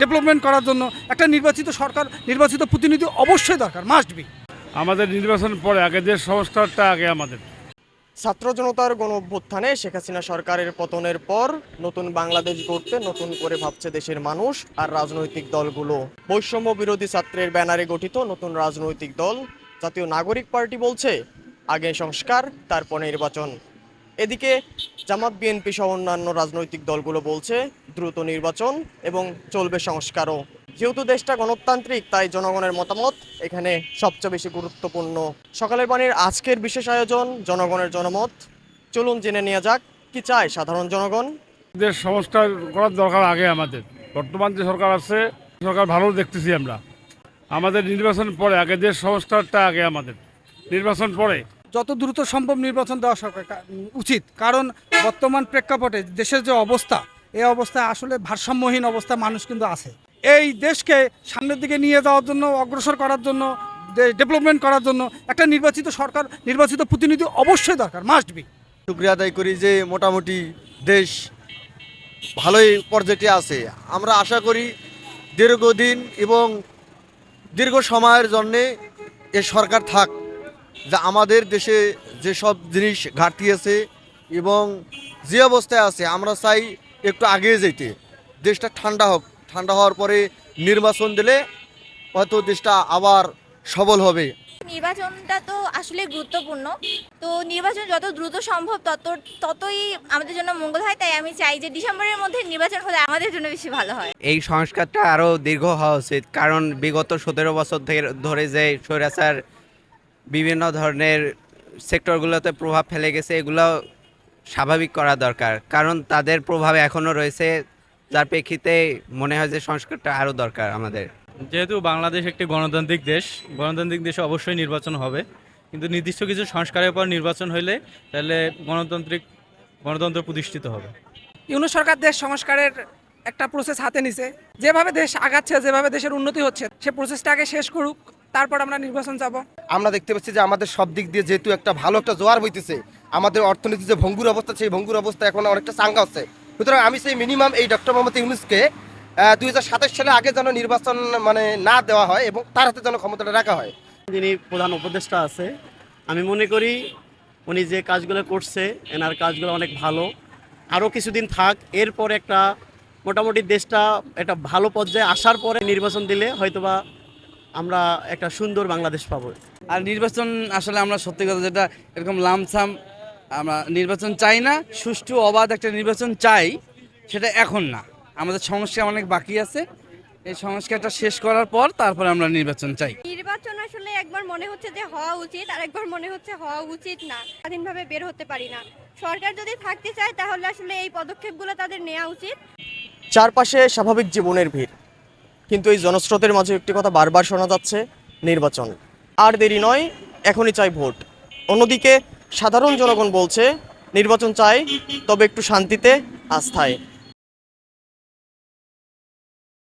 Development করার জন্য একটা নির্বাচিত সরকার নির্বাচিত প্রতিনিধি অবশ্যই দরকার মাস্ট বি আমাদের নির্বাচন পরে আগে যে সংস্কারটা আগে আমাদের। ছাত্র জনতার গণ অভ্যুত্থানে শেখ হাসিনা সরকারের পতনের পর নতুন বাংলাদেশ গড়তে নতুন করে ভাবছে দেশের মানুষ আর রাজনৈতিক দলগুলো। বৈষম্য বিরোধী ছাত্রের ব্যানারে গঠিত নতুন রাজনৈতিক দল জাতীয় নাগরিক পার্টি বলছে আগে সংস্কার তারপর নির্বাচন। এদিকে জামাত বিএনপি সহ অন্যান্য রাজনৈতিক দলগুলো বলছে, দ্রুত নির্বাচন এবং চলবে সংস্কারও। যেহেতু দেশটা গণতান্ত্রিক, তাই জনগণের মতামত এখানে সবচেয়ে বেশি গুরুত্বপূর্ণ। সকালের বাণীর আজকের বিশেষ আয়োজন, জনগণের জনমত। চলুন জেনে নেওয়া যাক, কি চায় সাধারণ জনগণ? দেশ সংস্কার করার দরকার আগে আমাদের। বর্তমান যে সরকার আছে সরকার ভালো দেখতেছি আমরা। আমাদের নির্বাচন পরে, আগে দেশ সংস্কারটা আগে আমাদের। নির্বাচন পরে যত দ্রুত সম্ভব নির্বাচন দেওয়া সরকার উচিত। কারণ বর্তমান প্রেক্ষাপটে দেশের যে অবস্থা, এই অবস্থায় আসলে ভারসাম্যহীন অবস্থা মানুষ কিন্তু আছে। এই দেশকে সামনের দিকে নিয়ে যাওয়ার জন্য, অগ্রসর করার জন্য ডেভেলপমেন্ট করার জন্য একটা নির্বাচিত সরকার, নির্বাচিত প্রতিনিধি অবশ্যই দরকার মাস্ট বি শুক্রিয়া আদায় করি যে মোটামুটি দেশ ভালোই পর্যায়ে আছে। আমরা আশা করি দীর্ঘদিন এবং দীর্ঘ সময়ের জন্যে এ সরকার থাক। যা আমাদের দেশে যেসব জিনিস ঘাটতি আছে এবং যে অবস্থায় আছে আমরা চাই একটু আগে যেতে। দেশটা ঠান্ডা হোক। ঠান্ডা হওয়ার পরে নির্বাচন দিলে হয়তো দেশটা আবার সবল হবে। নির্বাচনটা তো আসলে গুরুত্বপূর্ণ। তো নির্বাচন যত দ্রুত সম্ভব তত ততই আমাদের জন্য মঙ্গল হয়। তাই আমি চাই যে ডিসেম্বরের মধ্যে নির্বাচন হলে আমাদের জন্য বেশি ভালো হয়। এই সংস্কারটা আরও দীর্ঘ হওয়া উচিত। কারণ বিগত সতেরো বছর ধরে যে স্বৈরাচার বিভিন্ন ধরনের সেক্টরগুলোতে প্রভাব ফেলে গেছে এগুলো স্বাভাবিক করা দরকার। কারণ তাদের প্রভাব এখনও রয়েছে যার প্রেক্ষিতে মনে হয় যে সংস্কারটা আরও দরকার আমাদের। যেহেতু বাংলাদেশ একটি গণতান্ত্রিক দেশ গণতান্ত্রিক দেশে অবশ্যই নির্বাচন হবে। কিন্তু নির্দিষ্ট কিছু সংস্কারের পর নির্বাচন হইলে তাহলে গণতান্ত্রিক গণতন্ত্র প্রতিষ্ঠিত হবে। ইউনু সরকার দেশ সংস্কারের একটা প্রসেস হাতে নিছে। যেভাবে দেশ আগাচ্ছে যেভাবে দেশের উন্নতি হচ্ছে সে প্রসেসটা আগে শেষ করুক। তারপর আমরা নির্বাচন যাব। আমরা দেখতে পাচ্ছি যে আমাদের সব দিক দিয়ে যেহেতু একটা ভালো একটা জোয়ার হইতেছে আমাদের অর্থনীতি যে ভঙ্গুর অবস্থা সেই ভঙ্গুর অবস্থা এখন অনেকটা চাঙ্গা হচ্ছে সুতরাং আমি সেই মিনিমাম এই ডক্টর মোহাম্মদ ইউনুসকে দুই হাজার সাতাশ সালে আগে যেন নির্বাচন মানে না দেওয়া হয় এবং তার হাতে যেন ক্ষমতাটা রাখা হয়। যিনি প্রধান উপদেষ্টা আছে আমি মনে করি উনি যে কাজগুলো করছে এনার কাজগুলো অনেক ভালো। আরও কিছুদিন থাক এরপর একটা মোটামুটি দেশটা একটা ভালো পর্যায়ে আসার পরে নির্বাচন দিলে হয়তোবা আমরা একটা সুন্দর বাংলাদেশ পাবো। আর নির্বাচন আসলে আমরা সত্যি কথা যেটা এরকম লামসাম আমরা নির্বাচন চাই না সুষ্ঠু অবাধ একটা নির্বাচন চাই সেটা এখন না। আমাদের সংস্কার অনেক বাকি আছে। এই সংস্কারটা শেষ করার পর তারপরে আমরা নির্বাচন চাই। নির্বাচন আসলে একবার মনে হচ্ছে যে হওয়া উচিত আর একবার মনে হচ্ছে হওয়া উচিত না। স্বাধীনভাবে বের হতে পারি না। সরকার যদি থাকতে চায় তাহলে আসলে এই পদক্ষেপগুলো তাদের নেওয়া উচিত। চারপাশে স্বাভাবিক জীবনের ভিড়। কিন্তু এই জনস্রোতের মাঝে একটি কথা বারবার শোনা যাচ্ছে, নির্বাচন। আর দেরি নয়, এখনই চাই ভোট। অন্যদিকে সাধারণ জনগণ বলছে, নির্বাচন চাই, তবে একটু শান্তিতে, আস্থায়।